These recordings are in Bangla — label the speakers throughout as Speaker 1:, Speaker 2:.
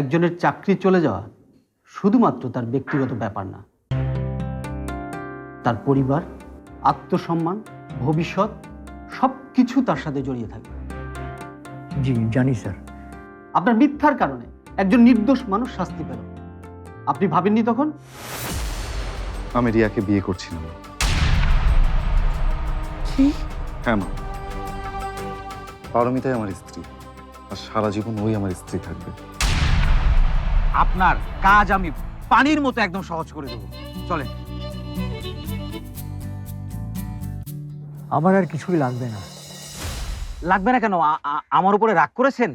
Speaker 1: একজনের চাকরি চলে যাওয়া শুধুমাত্র তার ব্যক্তিগত ব্যাপার না। তার পরিবার আত্মসম্মান ভবিষ্যৎ সব কিছু তার সাথে জড়িয়ে থাকে
Speaker 2: জি জানি স্যার।
Speaker 1: আপনার মিথ্যার কারণে একজন নির্দোষ মানুষ শাস্তি পেল। আপনি ভাবেননি তখন?
Speaker 3: আমি রিয়াকে বিয়ে করছি না
Speaker 4: কি?
Speaker 3: হ্যাঁ মা। পারমিতাই আমার স্ত্রী আর সারা জীবন ওই আমার স্ত্রী থাকবে।
Speaker 5: আপনার কাজ আমি পানির মতো একদম সহজ করে দেবো। চলে
Speaker 2: আমার আর কিছুই লাগবে না।
Speaker 5: লাগবে না কেন? আমার উপরে রাগ করেছেন?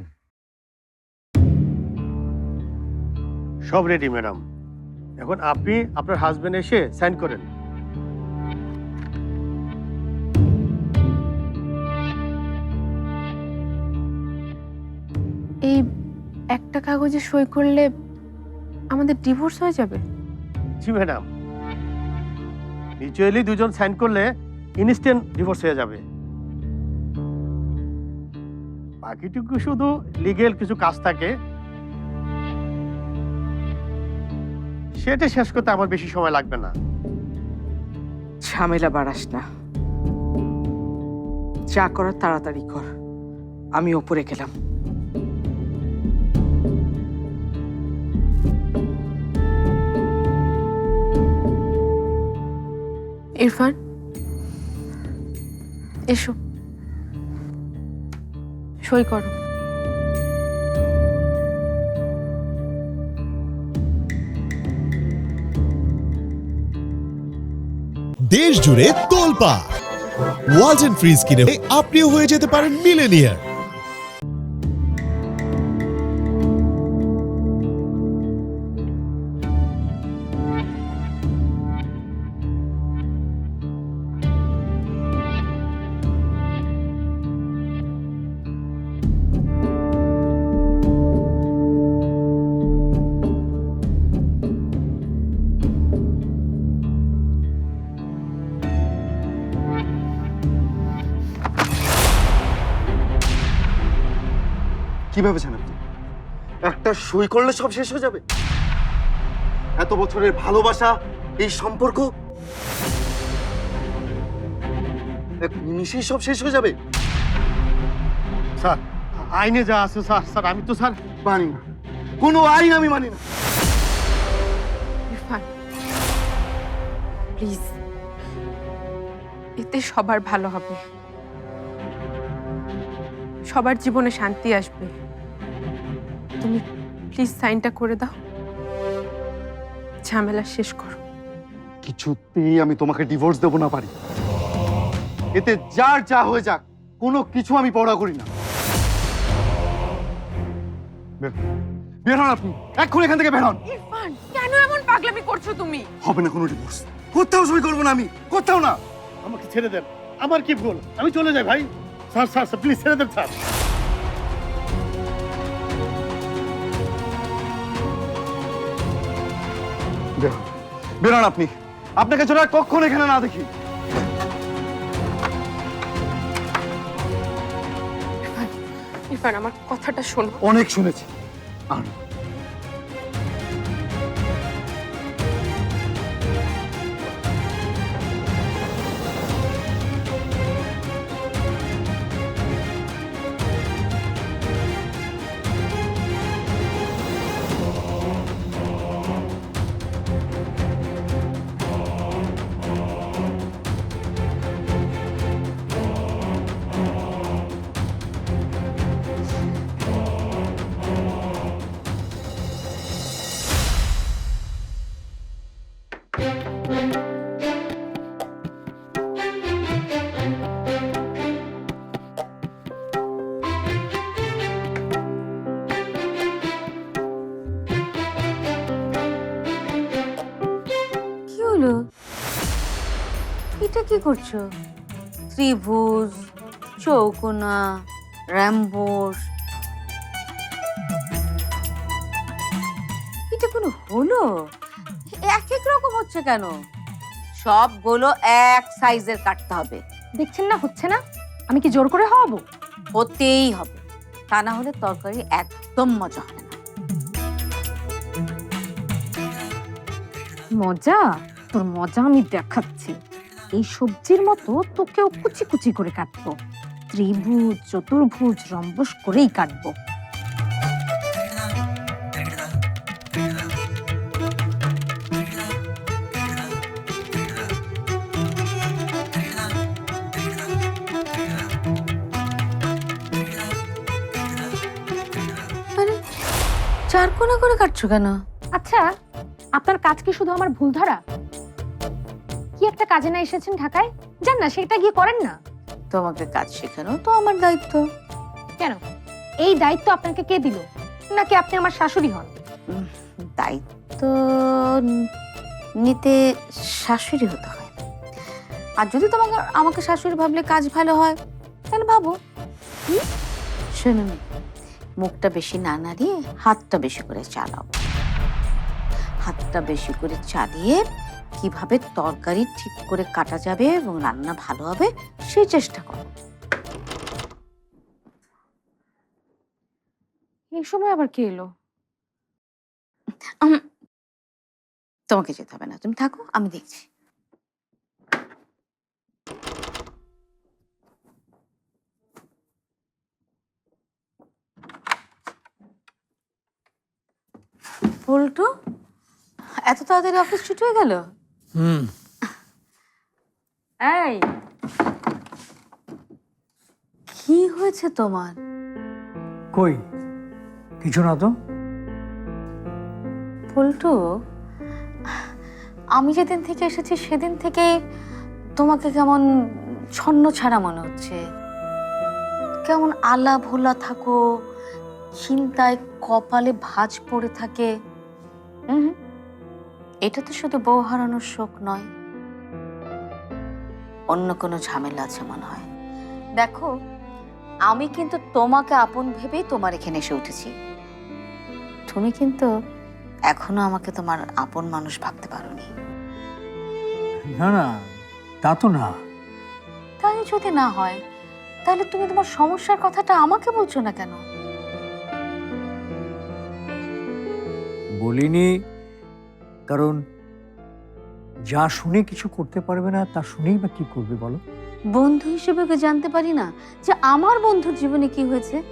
Speaker 6: সব রেডি ম্যাডাম এখন আপনি আপনার হাজবেন্ড এসে সাইন করেন।
Speaker 4: এই একটা কাগজে সই করলে আমাদের ডিভোর্স হয়ে যাবে।
Speaker 6: জি ম্যাডাম। মিউচুয়ালি দুজন সাইন করলে ইনস্ট্যান্ট ডিভোর্স হয়ে যাবে। বাকিটুকু শুধু লিগেল কিছু কাজ থাকে। সেটা শেষ করতে আমার বেশি সময় লাগবে না।
Speaker 7: ঝামেলা বাড়াস না। যা করার তাড়াতাড়ি কর। আমি ওপরে গেলাম।
Speaker 4: ইরফান, এসো। সই করো।
Speaker 8: দেশ জুড়ে তোলপা ওয়ালটন ফ্রিজ কিনে আপনিও হয়ে যেতে পারেন মিলেনিয়ার
Speaker 3: কি ভেবেছেন আপনি? একটা সই করলে সব শেষ হয়ে যাবে? এত বছরের ভালোবাসা এই সম্পর্ক? এক নিমিষেই সব শেষ হয়ে যাবে?
Speaker 6: স্যার আইনে যা আছে স্যার স্যার আমি তো স্যার
Speaker 3: মানি না। কোনো আইন আমি মানি না।
Speaker 4: ইরফান প্লিজ এতে সবার ভালো হবে। সবার জীবনে শান্তি আসবে। তুমি প্লিজ সাইনটা করে দাও। ঝামেলা শেষ করো।
Speaker 3: কিছুতেই আমি তোমাকে ডিভোর্স দেবো না পারি। এতে যার যা হয়ে যাক কোনো কিছু আমি পড়া করি না। বের- হন আপনি। এক্ষুনি এখান থেকে বের হন।
Speaker 4: ইরফান কেন এমন পাগলামি করছ তুমি?
Speaker 3: হবে না কোনো ডিভোর্স কোথাও সই করব না আমি। কোথাও না।
Speaker 6: আমাকে ছেড়ে দেন। আমার কি ভুল? আমি চলে যাই ভাই। স্যার স্যার স্যার প্লিজ ছেড়ে দেন স্যার।
Speaker 3: বের হন আপনি। আপনাকে ছোট আর কখন এখানে না দেখি।
Speaker 4: ইরফান আমার কথাটা শোনো।
Speaker 3: অনেক শুনেছি। আর
Speaker 9: এটা কি করছ? ত্রিভুজ চৌকোনা র্যাম্বোস এটা কোনো হলো? এক এক রকম হচ্ছে কেন? সবগুলো এক সাইজের কাটতে হবে।
Speaker 10: দেখছেন না হচ্ছে না? আমি কি জোর করে হব?
Speaker 9: হতেই হবে। তা না হলে তরকারি একদম মজা হবে না।
Speaker 10: মজা? তোর মজা আমি দেখাচ্ছি। এই সবজির মতো তোকেও কুচি কুচি করে কাটবো। ত্রিভুজ চতুর্ভুজ রম্বস করেই কাটবো।
Speaker 9: মানে চার কোনা করে কাটছো কেন?
Speaker 10: আচ্ছা আপনার কাজ কি শুধু আমার ভুল ধরা একটা কাজে না এসেছেন ঢাকায়? যান না সেটা গিয়ে করেন না।
Speaker 9: তোমাকে কাজ শেখানো তো আমার দায়িত্ব।
Speaker 10: কেন? এই দায়িত্ব আপনাকে কে দিল? নাকি আপনি আমার শাশুড়ি হন?
Speaker 9: দায়িত্ব নিতে শাশুড়ি হতে হয়। আর যদি তোমাকে আমাকে শাশুড়ি ভাবলে কাজ ভালো হয় তাহলে ভাবো। শুনুন মুখটা বেশি না নাড়িয়ে হাতটা বেশি করে চালাও। হাতটা বেশি করে চালিয়ে কীভাবে তরকারি ঠিক করে কাটা যাবে এবং রান্না ভালো হবে সেই চেষ্টা করো।
Speaker 10: এই সময় আবার কে এলো?
Speaker 9: তোমাকে যেতে হবে না তুমি থাকো আমি দেখছি। পল্টু এত তাড়াতাড়ি অফিস ছুটি হয়ে গেল?
Speaker 2: হুম।
Speaker 9: এই কি হয়েছে তোমার?
Speaker 2: কই? কিছু না তো?
Speaker 9: পল্টু আমি যেদিন থেকে এসেছি সেদিন থেকে তোমাকে কেমন ছন্ন ছাড়া মনে হচ্ছে। কেমন আলা ভোলা থাকো চিন্তায় কপালে ভাঁজ পড়ে থাকে। হুম। এটা তো শুধু বউ হারানোর শোক নয় অন্য কোনো ঝামেলা আছে মনে হয়। দেখো আমি কিন্তু তোমাকে আপন ভেবেই তোমার এখানে এসে উঠেছি। তুমি কিন্তু এখনও আমাকে তোমার আপন মানুষ ভাবতে পারোনি।
Speaker 2: না না তা তো না।
Speaker 9: তাই যদি না হয় তাহলে তুমি তোমার সমস্যার কথাটা আমাকে বলছো না কেন?
Speaker 2: বলিনি কারণ যা শুনে কিছু করতে পারবে না তা শুনেই বা কি করবে বলো?
Speaker 9: বন্ধু হিসেবে ওকে জানতে পারি না যে আমার বন্ধুর জীবনে কি হয়েছে।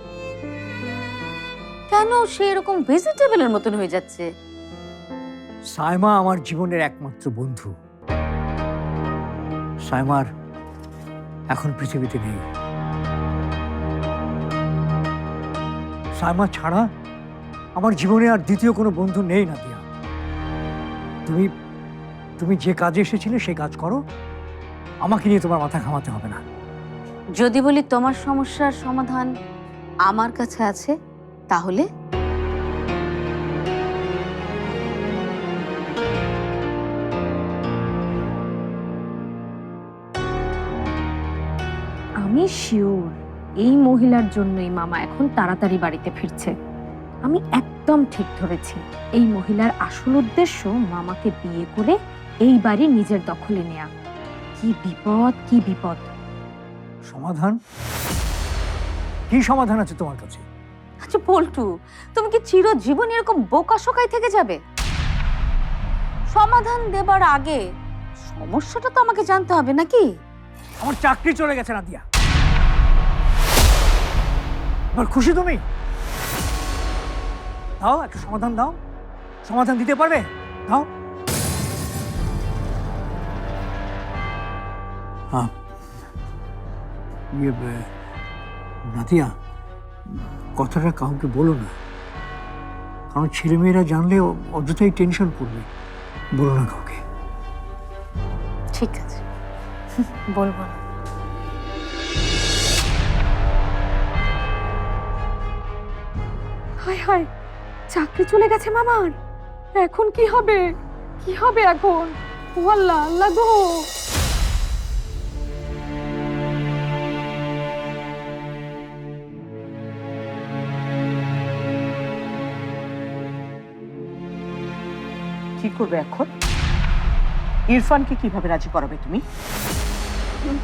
Speaker 9: কেন সে এরকম ভেজিটেবলের মতন হয়ে যাচ্ছে?
Speaker 2: সাইমা আমার জীবনের একমাত্র বন্ধু। সাইমার এখন পৃথিবীতে নেই। সাইমা ছাড়া আমার জীবনে আর দ্বিতীয় কোনো বন্ধু নেই না দিয়া তুমি তুমি যে কাজে এসেছিলে সেই কাজ করো। আমাকে নিয়ে তোমার মাথা ঘামাতে হবে না।
Speaker 9: যদি বলি তোমার সমস্যার সমাধান আমার কাছে আছে তাহলে?
Speaker 10: আমি শিওর এই মহিলার জন্যই মামা এখন তাড়াতাড়ি বাড়িতে ফিরছে। আমি একদম ঠিক ধরেছি। এই মহিলার আসল উদ্দেশ্য মামাকে বিয়ে করে এই বাড়ি নিজের দখলে নেয়া। কি বিপদ কি বিপদ।
Speaker 2: সমাধান? কি সমাধান আছে তোমার কাছে?
Speaker 9: আচ্ছা পল্টু তুমি কি চিরজীবন এরকম বোকা শোকাই থেকে যাবে? সমাধান দেবার আগে সমস্যাটা তো আমাকে জানতে হবে নাকি?
Speaker 2: আমার চাকরি চলে গেছে নাদিয়া এবার খুশি তুমি? দাও একটা সমাধান দাও। সমাধান দিতে পারবে? দাও। হ্যাঁ ইয়ে বে, কথাটা কাউকে বলো না। কারণ ছেলেমেয়েরা জানলে অযথাই টেনশন করবে বলো না কাউকে।
Speaker 9: ঠিক আছে। বলব না।
Speaker 10: হায় হায়। চাকরি চলে গেছে মামার। এখন কি হবে? কি হবে এখন? ও আল্লাহ আল্লাহ গো।
Speaker 7: কি করবে এখন? ইরফানকে কীভাবে রাজি করাবে তুমি?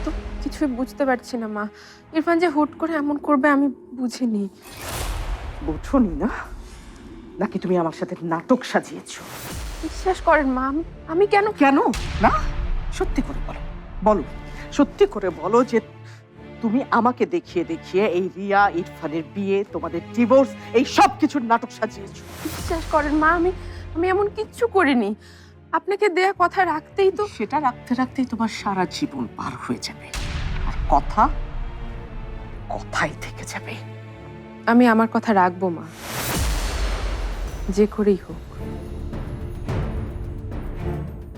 Speaker 4: তো কিছুই বুঝতে পারছি না মা। ইরফান যে হুট করে এমন করবে আমি বুঝিনি।
Speaker 7: বোঝনি না? নাকি তুমি আমার সাথে নাটক সাজিয়েছো?
Speaker 4: বিশ্বাস করেন মা আমি- আমি কেন
Speaker 7: কেন? না? সত্যি করে বলো। বলো। সত্যি করে বলো যে তুমি আমাকে দেখিয়ে দেখিয়ে এই রিয়া ইরফানের বিয়ে তোমাদের ডিভোর্স এই সব কিছুর নাটক সাজিয়েছো।
Speaker 4: বিশ্বাস করেন মা আমি আমি এমন কিচ্ছু করিনি। আপনাকে দেয়া কথা রাখতেই তো
Speaker 7: সেটা রাখতে রাখতেই তোমার সারা জীবন পার হয়ে যাবে। আর কথা কথাই থেকে যাবে।
Speaker 4: আমি আমার কথা রাখব মা। যে করেই হোক।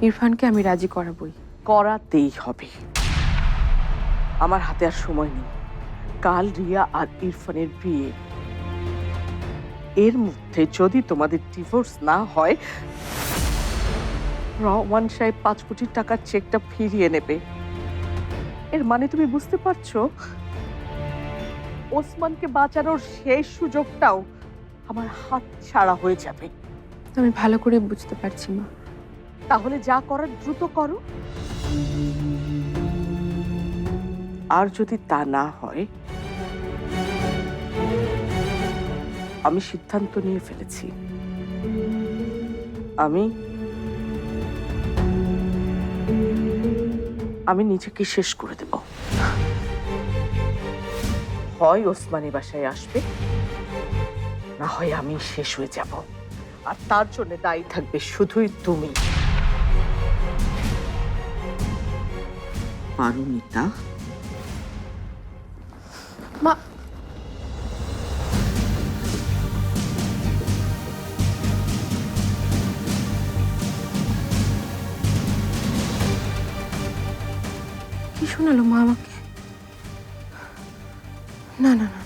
Speaker 4: ইরফানকে আমি রাজি করাবই।
Speaker 7: করাতেই হবে। আমার হাতে আর সময় নেই। কাল রিয়া আর ইরফানের বিয়ে। এর মধ্যে যদি তোমাদের ডিভোর্স না হয় রহমান সাহেব পাঁচ কোটি টাকার চেকটা ফিরিয়ে নেবে। এর মানে তুমি বুঝতে পারছ? ওসমানকে বাঁচানোর শেষ সুযোগটাও আমার হাত ছাড়া হয়ে যাবে।
Speaker 4: আমি ভালো করে বুঝতে পারছি মা।
Speaker 7: তাহলে যা করার দ্রুত করো। আর যদি তা না হয় আমি সিদ্ধান্ত নিয়ে ফেলেছি। আমি আমি নিজেকে শেষ করে দেব। হয় ওসমানী বাসায় আসবে না হয় আমি শেষ হয়ে যাব। আর তার জন্য দায়ী থাকবে শুধুই তুমি। পারমিতা?
Speaker 4: মা। কি শোনালো মা আমাকে? না না না।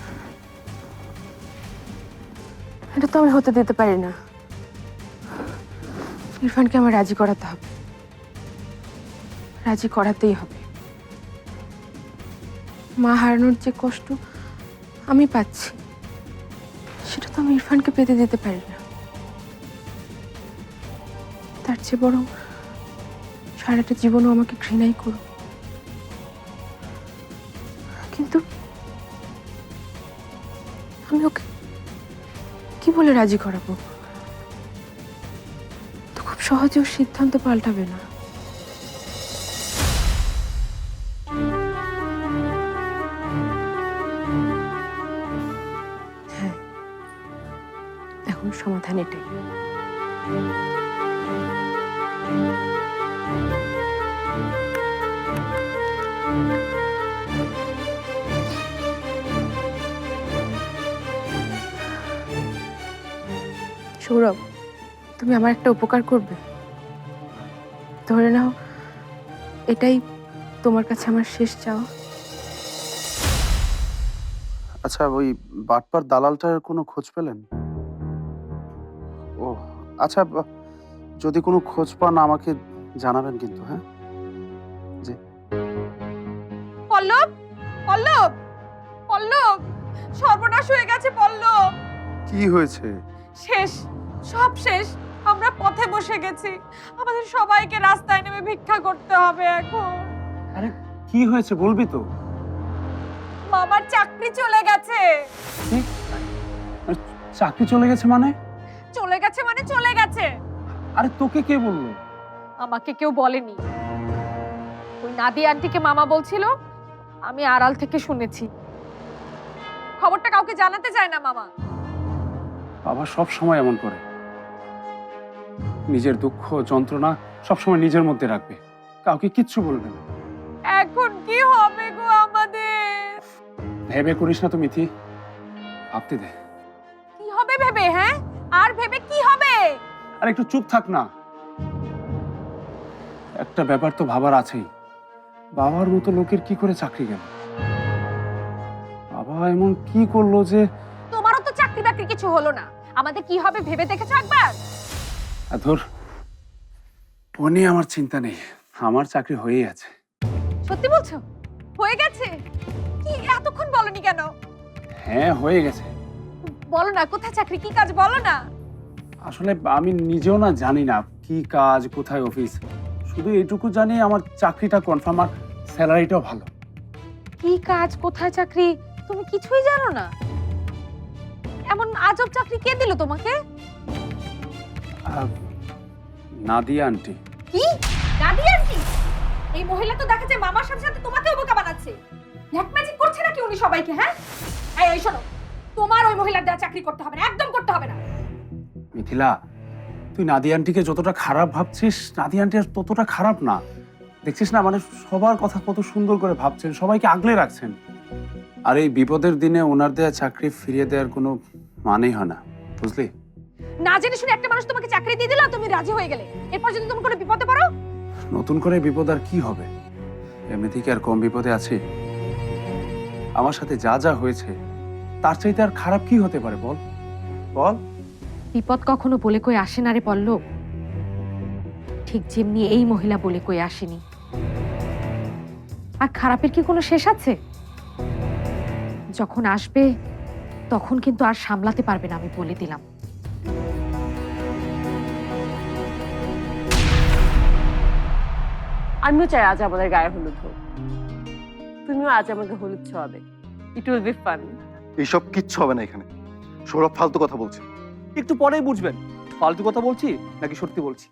Speaker 4: তো আমি হতে দিতে পারি না। ইরফানকে আমার রাজি করাতে হবে। রাজি করাতেই হবে। মা হারানোর যে কষ্ট আমি পাচ্ছি, সেটা তো আমি ইরফানকে পেতে দিতে পারি না। তার চেয়ে বরং সারাটা জীবনও আমাকে ঘৃণাই করুক। কিন্তু আমি ওকে বলে রাজি করাবো। তো খুব সহজে ওর সিদ্ধান্ত পাল্টাবে না। হ্যাঁ। এখন সমাধান এটাই। সৌরভ তুমি আমার একটা উপকার করবে। ধরে নাও এটাই তোমার কাছে আমার শেষ চাওয়া।
Speaker 3: আচ্ছা ওই বাটপার দালালটার কোনো খোঁজ পেলেন? ও আচ্ছা যদি কোনো খোঁজ পান আমাকে জানাবেন কিন্তু হ্যাঁ?
Speaker 4: পল্লব পল্লব পল্লব সর্বনাশ হয়ে গেছে পল্লব।
Speaker 3: কি হয়েছে?
Speaker 4: শেষ। সব শেষ। আমরা পথে বসে গেছি। আমাদের সবাইকে রাস্তায় নেমে ভিক্ষা করতে হবে এখন।
Speaker 5: আরে কি হয়েছে বলবি তো?
Speaker 4: মামার চাকরি চলে গেছে।
Speaker 5: কি? চাকরি চলে গেছে মানে?
Speaker 4: চলে গেছে মানে চলে গেছে।
Speaker 5: আরে তোকে কে বলল?
Speaker 10: আমাকে কেউ বলেনি। ওই নাদি আন্টিকে মামা বলছিল আমি আড়াল থেকে শুনেছি।
Speaker 4: খবরটা কাউকে জানাতে চায় না মামা।
Speaker 11: বাবা সব সময় এমন করে। নিজের দুঃখ যন্ত্রণা সবসময় নিজের মধ্যে রাখবে। কাউকে কিচ্ছু বলবে না।
Speaker 4: এখন কি হবে গো আমাদের?
Speaker 11: ভেবে করিস না তো মিথি। ভাবতে দে।
Speaker 4: কি হবে ভেবে হ্যাঁ? আর ভেবে কি হবে?
Speaker 11: আর একটু চুপ থাক না। একটা ব্যাপার তো ভাবার আছেই। বাবার মতো লোকের কি করে চাকরি গেল? বাবা এমন কি করল যে
Speaker 10: তোমারও তো চাকরি বাকরি কিছু হলো না। আমাদের কি হবে ভেবে দেখেছ একবার?
Speaker 11: ধর ও নিয়ে আমার চিন্তা নেই। আমার চাকরি হয়েই আছে।
Speaker 10: সত্যি বলছো?
Speaker 4: হয়ে গেছে? কি এতক্ষণ বলনি কেন?
Speaker 11: হ্যাঁ হয়ে গেছে।
Speaker 4: বলো না কোথায় চাকরি? কি কাজ বলো না।
Speaker 11: আসলে আমি নিজেও না জানি না কি কাজ কোথায় অফিস। শুধু এইটুকু জানি আমার চাকরিটা কনফার্ম আর স্যালারিটাও ভালো।
Speaker 10: কি কাজ কোথায় চাকরি? তুমি কিছুই জানো না। এমন আজব চাকরি কে দিল তোমাকে?
Speaker 11: নাদিয়া আন্টি।
Speaker 10: কি? দাদি আন্টি? এই মহিলা তো দেখা যায় মামার সাথে সাথে তোমাকেও বোকা বানাচ্ছে। ব্ল্যাক ম্যাজিক করছে নাকি উনি সবাইকে হ্যাঁ? এই এই শোনো। তোমার ওই মহিলার দেওয়া চাকরি করতে হবে না একদম করতে হবে না।
Speaker 11: মিথিলা তুই নাদিয়া আন্টিকে যতটা খারাপ ভাবছিস নাদিয়া আন্টি আর ততটা খারাপ না। দেখছিস না মানে সবার কথা কত সুন্দর করে ভাবছেন সবাইকে আগলে রাখছেন। আর এই বিপদের দিনে ওনার দেয়া চাকরি ফিরিয়ে দেওয়ার কোনো মানেই হয় না বুঝলি?
Speaker 10: না জেনে শুনে একটা মানুষ তোমাকে চাকরি দিয়ে দিল তুমি রাজি হয়ে গেলে। এরপর যদি তুমি কোনো বিপদে পড়ো?
Speaker 11: নতুন করে বিপদ আর কি হবে? এমনি থেকে আর কম বিপদে আছি? আমার সাথে যা যা হয়েছে তার চাইতে আর খারাপ কি হতে পারে বল? বল।
Speaker 10: বিপদ কখনো বলে কই আসে না রে পল্লব? ঠিক যেমনি এই মহিলা বলে কই আসেনি। আর খারাপের কি কোনো শেষ আছে? যখন আসবে তখন কিন্তু আর সামলাতে পারবে না আমি বলে দিলাম।
Speaker 7: আমিও চাই আজ আমাদের গায়ে হলুদ হোক। তুমিও আজ আমাকে হলুদ ছোঁয়াবে। ইট উইল বি ফান
Speaker 3: এইসব কিচ্ছু হবে না এখানে। সৌরভ ফালতু কথা বলছে।
Speaker 5: একটু পরেই বুঝবেন। ফালতু কথা বলছি নাকি সত্যি বলছি?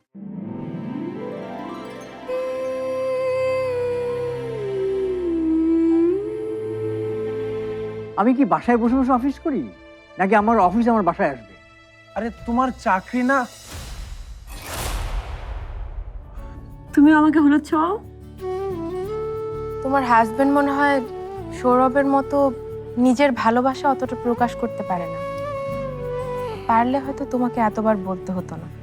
Speaker 2: আমি কি বাসায় বসে বসে অফিস করি? নাকি আমার অফিস আমার বাসায় আসবে?
Speaker 11: আরে তোমার চাকরি না
Speaker 7: তুমি আমাকে হলুদ ছোঁয়াও
Speaker 4: তোমার হাজবেন্ড মনে হয় সৌরভের মতো নিজের ভালোবাসা অতটা প্রকাশ করতে পারে না। পারলে হয়তো তোমাকে এতবার বলতে হতো না।